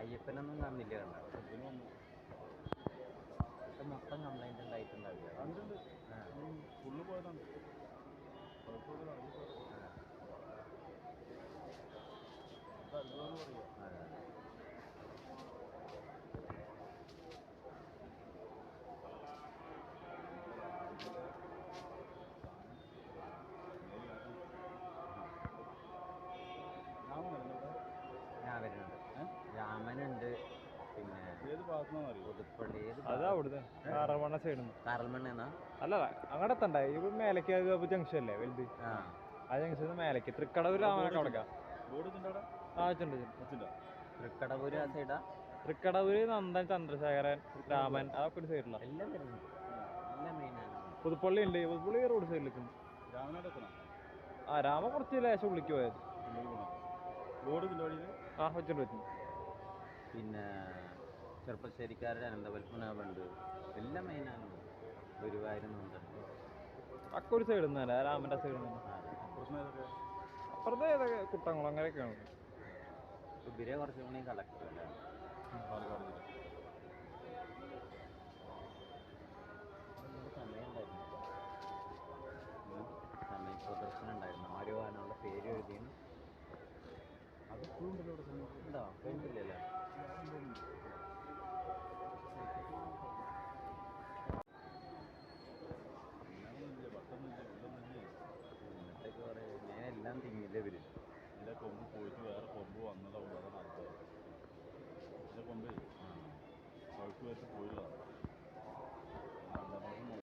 അയ്യപ്പനൊന്നും കാണുന്നില്ല കണ്ടോ? മൊത്തം കംപ്ലൈന്റ് ഉണ്ടായിട്ടുണ്ടാവില്ല. ഫുള്ള് പോയതാണ്. അത്ഭുതം പറയുക അത് സൈഡിൽ നിന്ന് കാറൽമണ്ണെന്നാ അല്ല അങ്ങോട്ട് എത്തണ്ട മേലേക്ക് ജംഗ്ഷൻ അല്ലേ വലുത്? ആ. ആ ജംഗ്ഷൻ മേലക്ക്. തൃക്കടവൂർ രാമനൊക്കെ അവിടെ ബോർഡ് വെച്ചിട്ടുണ്ട് ആ തൃക്കടവൂര് ആ സൈഡാ? തൃക്കടവൂര് നന്ദൻ ചന്ദ്രശേഖരൻ രാമൻ അതൊക്കെ ഒരു സൈഡിലാണ് മെയിനാണ് പുതുപ്പള്ളി ഉണ്ട്. പുതുപ്പള്ളി റോഡ് സൈഡിൽ നിൽക്കുന്നു രാമനാട് എത്തണം? ആ രാമ കുറച്ച് ലേശം ഉള്ളിക്ക് പോയത്. ആ വെച്ചിട്ടുണ്ട് വെച്ചു പിന്നെ ചെറുപ്പശ്ശേരിക്കാരുടെ അനന്തപത്മനാഭുണ്ട്. എല്ലാം മെയിനാണ് ഗുരുവായൂരുന്നുണ്ട് ഒക്കെ ഒരു സൈഡിൽ നിന്ന് തന്നെ രാമന്റെ സൈഡിൽ നിന്ന് അപ്പുറത്തെ ഏതൊക്കെ? കുട്ടങ്ങളും അങ്ങനെയൊക്കെയാണ്. ഇവരെ കുറച്ചും കൂടി കളക്ട് അല്ലേ? പാലക്കാട് ജില്ല അതിനൊരു സമയം ഉണ്ടായിരുന്നു. ഉം. സമയ പ്രദർശനം ഉണ്ടായിരുന്നു. മരുവാനുള്ള പേര് എഴുതിയും അത് ഇപ്പോഴും ഉണ്ടല്ലോ സമയത്ത് ഉണ്ടോ? കഴിഞ്ഞില്ലല്ലോ എല്ലാം തിങ്ങില്ല കൊമ്പ് പോയിട്ട് വേറെ കൊമ്പ് വന്നതാവും വേറെ അർത്ഥം എന്റെ കൊമ്പേ. പഴുപ്പ് വെച്ച് പോയില്ലതാണ്